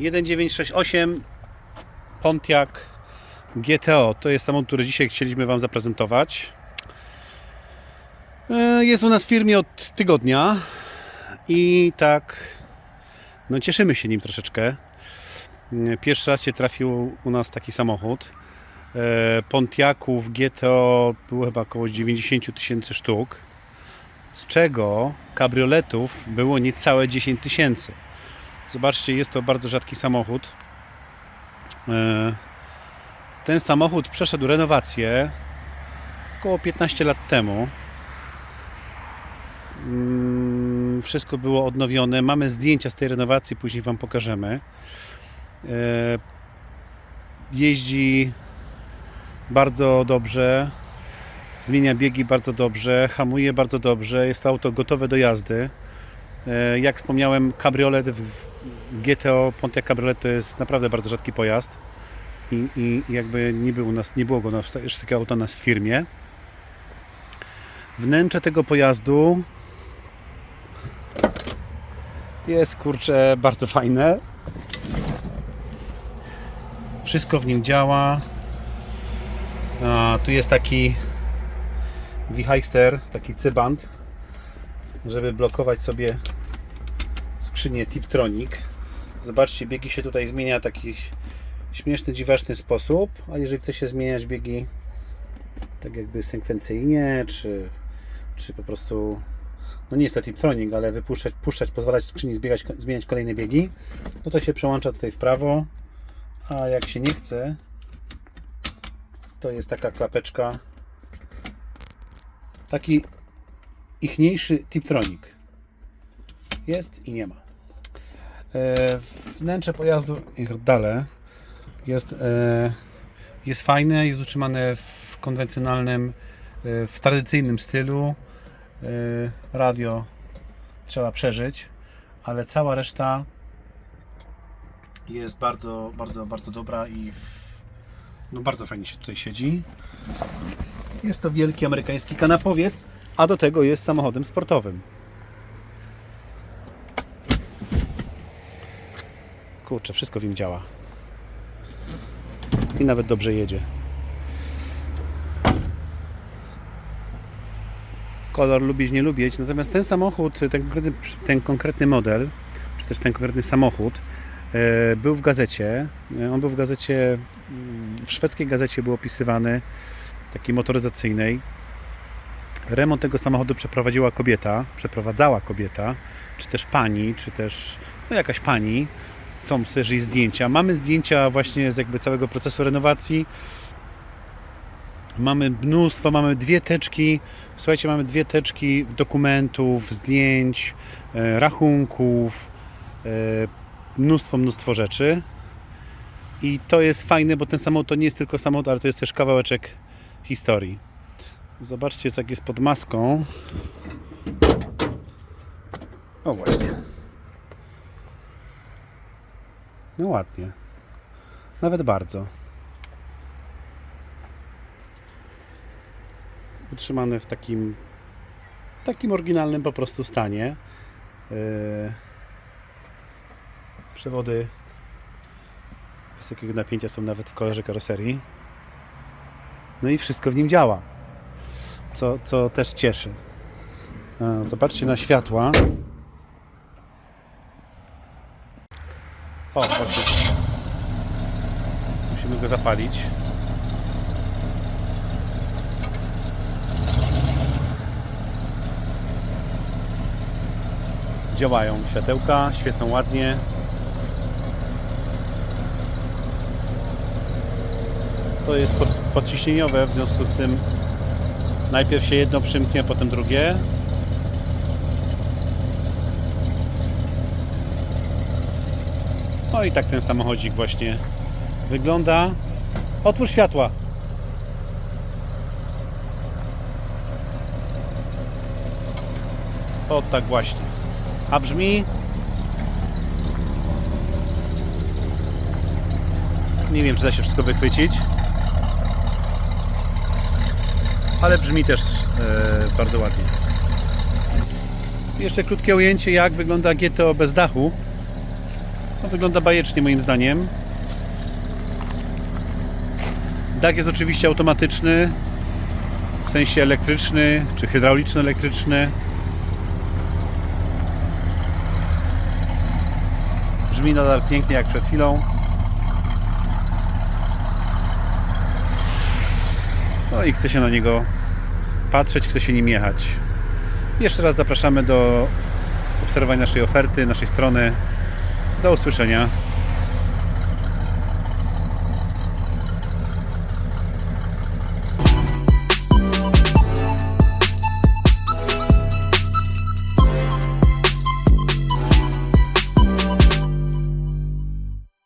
1968 Pontiac GTO. To jest samochód, który dzisiaj chcieliśmy Wam zaprezentować. E, Jest u nas w firmie od tygodnia i tak no cieszymy się nim troszeczkę. E, Pierwszy raz się trafił u nas taki samochód. E, Pontiaców GTO było chyba około 90 000 tysięcy sztuk, z czego kabrioletów było niecałe 10 tysięcy. Zobaczcie, jest to bardzo rzadki samochód. E, Ten samochód przeszedł renowację około 15 lat temu. Mm, Wszystko było odnowione. Mamy zdjęcia z tej renowacji, później Wam pokażemy. E, Jeździ bardzo dobrze, zmienia biegi bardzo dobrze, hamuje bardzo dobrze. Jest to auto gotowe do jazdy. E, Jak wspomniałem, kabriolet w GTO Pontiac Cabriolet to jest naprawdę bardzo rzadki pojazd i, i jakby nie, było nas, nie było go nas, jeszcze takiego auta nas w firmie. Wnętrze tego pojazdu jest kurczę bardzo fajne. Wszystko w nim działa. A, tu jest taki wichajster, taki cybant, żeby blokować sobie skrzynię Tiptronic. Zobaczcie, biegi się tutaj zmienia w taki śmieszny, dziwaczny sposób, a jeżeli chce się zmieniać biegi tak jakby sekwencyjnie, czy, czy po prostu no nie jest to Tiptronic, ale wypuszczać, puszczać, pozwalać skrzyni zbiegać, zmieniać kolejne biegi, no to się przełącza tutaj w prawo, a jak się nie chce, to jest taka klapeczka, taki ichniejszy Tiptronic. Jest i nie ma. E, Wnętrze pojazdu i dalej jest, e, jest fajne, jest utrzymane w konwencjonalnym, e, w tradycyjnym stylu. Radio trzeba przeżyć, ale cała reszta jest bardzo, bardzo, bardzo dobra i w, no bardzo fajnie się tutaj siedzi. Jest to wielki amerykański kanapowiec, a do tego jest samochodem sportowym. Kurczę, wszystko w nim działa. I nawet dobrze jedzie. Kolor lubić, nie lubić. Natomiast ten samochód, ten konkretny, ten konkretny model, czy też ten konkretny samochód, e, był w gazecie. E, On był w gazecie, mm, w szwedzkiej gazecie był opisywany, takiej motoryzacyjnej. Remont tego samochodu przeprowadziła kobieta, przeprowadzała kobieta, czy też pani, czy też no jakaś pani. Są też jej zdjęcia. Mamy zdjęcia właśnie z jakby całego procesu renowacji. Mamy mnóstwo, mamy dwie teczki. Słuchajcie, mamy dwie teczki dokumentów, zdjęć, e, rachunków, e, mnóstwo, mnóstwo rzeczy. I to jest fajne, bo ten samochód to nie jest tylko samochód, ale to jest też kawałeczek historii. Zobaczcie, jak jest pod maską. O właśnie. No ładnie. Nawet bardzo. Utrzymany w takim takim oryginalnym po prostu stanie. Yy, Przewody wysokiego napięcia są nawet w kolorze karoserii. No i wszystko w nim działa. Co, co też cieszy. E, Zobaczcie na światła. O. Musimy go zapalić. Działają światełka, świecą ładnie. To jest pod, podciśnieniowe, w związku z tym najpierw się jedno przymknie, potem drugie. No i tak ten samochodzik właśnie wygląda. Otwórz światła. O tak właśnie. A brzmi Nie wiem, czy da się wszystko wychwycić. Ale brzmi też e, bardzo ładnie. Jeszcze krótkie ujęcie, jak wygląda GTO bez dachu. No, wygląda bajecznie moim zdaniem. Dach jest oczywiście automatyczny, w sensie elektryczny czy hydrauliczno-elektryczny. Brzmi nadal pięknie jak przed chwilą. No i chce się na niego patrzeć, chce się nim jechać. Jeszcze raz zapraszamy do obserwowania naszej oferty, naszej strony. Do usłyszenia.